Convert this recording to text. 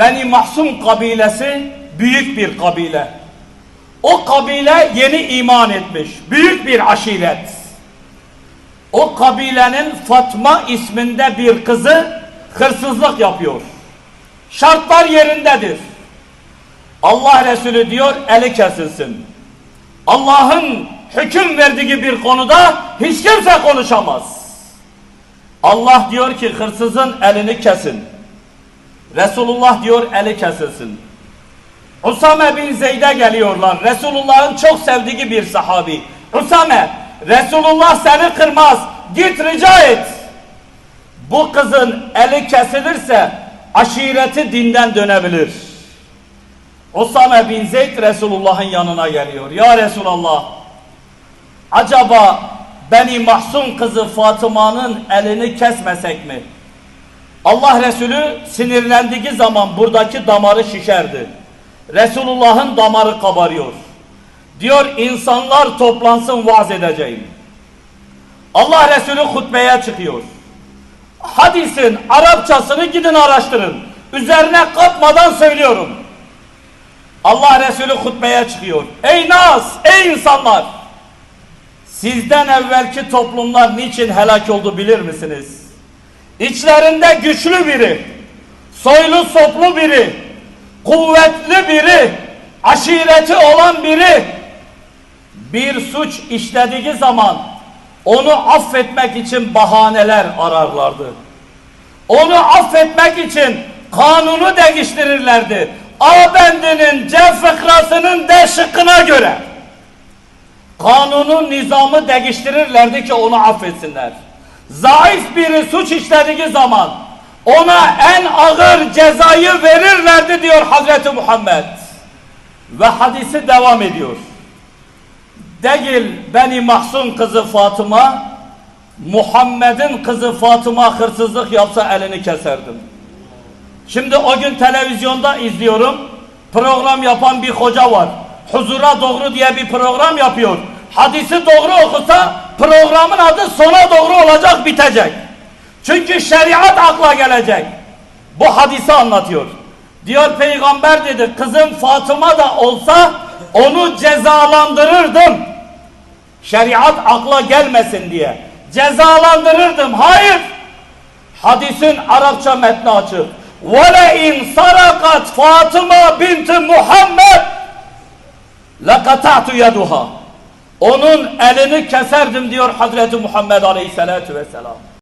Beni Mahsum kabilesi büyük bir kabile. O kabile yeni iman etmiş. Büyük bir aşiret. O kabilenin Fatma isminde bir kızı hırsızlık yapıyor. Şartlar yerindedir. Allah Resulü diyor eli kesilsin. Allah'ın hüküm verdiği bir konuda hiç kimse konuşamaz. Allah diyor ki hırsızın elini kesin. Resulullah diyor eli kesilsin. Usame bin Zeyd'e geliyorlar. Resulullah'ın çok sevdiği bir sahabi. Usame, Resulullah seni kırmaz. Git rica et. Bu kızın eli kesilirse aşireti dinden dönebilir. Usame bin Zeyd Resulullah'ın yanına geliyor. Ya Resulallah, acaba Beni Mahsun kızı Fatıma'nın elini kesmesek mi? Allah Resulü sinirlendiği zaman buradaki damarı şişerdi. Resulullah'ın damarı kabarıyor. Diyor insanlar toplansın vaaz edeceğim. Allah Resulü hutbeye çıkıyor. Hadisin Arapçasını gidin araştırın. Üzerine katmadan söylüyorum. Allah Resulü hutbeye çıkıyor. Ey Nas, ey insanlar! Sizden evvelki toplumlar niçin helak oldu bilir misiniz? İçlerinde güçlü biri, soylu soplu biri, kuvvetli biri, aşireti olan biri bir suç işlediği zaman onu affetmek için bahaneler ararlardı. Onu affetmek için kanunu değiştirirlerdi. A bendinin C fıkrasının D şıkkına göre kanunun nizamı değiştirirlerdi ki onu affetsinler. Zayıf biri suç işlediği zaman ona en ağır cezayı verirlerdi diyor Hazreti Muhammed. Ve hadisi devam ediyor. Değil Beni Mahsun kızı Fatıma, Muhammed'in kızı Fatıma hırsızlık yapsa elini keserdim. Şimdi o gün televizyonda izliyorum. Program yapan bir hoca var. Huzura doğru diye bir program yapıyor. Hadisi doğru okusa programın adı sona doğru olacak bitecek. Çünkü şeriat akla gelecek. Bu hadisi anlatıyor. Diyor peygamber dedi kızım Fatıma da olsa onu cezalandırırdım. Şeriat akla gelmesin diye. Cezalandırırdım. Hayır. Hadisin Arapça metni açık. وَلَاِنْ سَرَقَتْ Fatıma binti Muhammed لَقَتَعْتُ يَدُهَا onun elini keserdim diyor Hazreti Muhammed Aleyhisselatü Vesselam.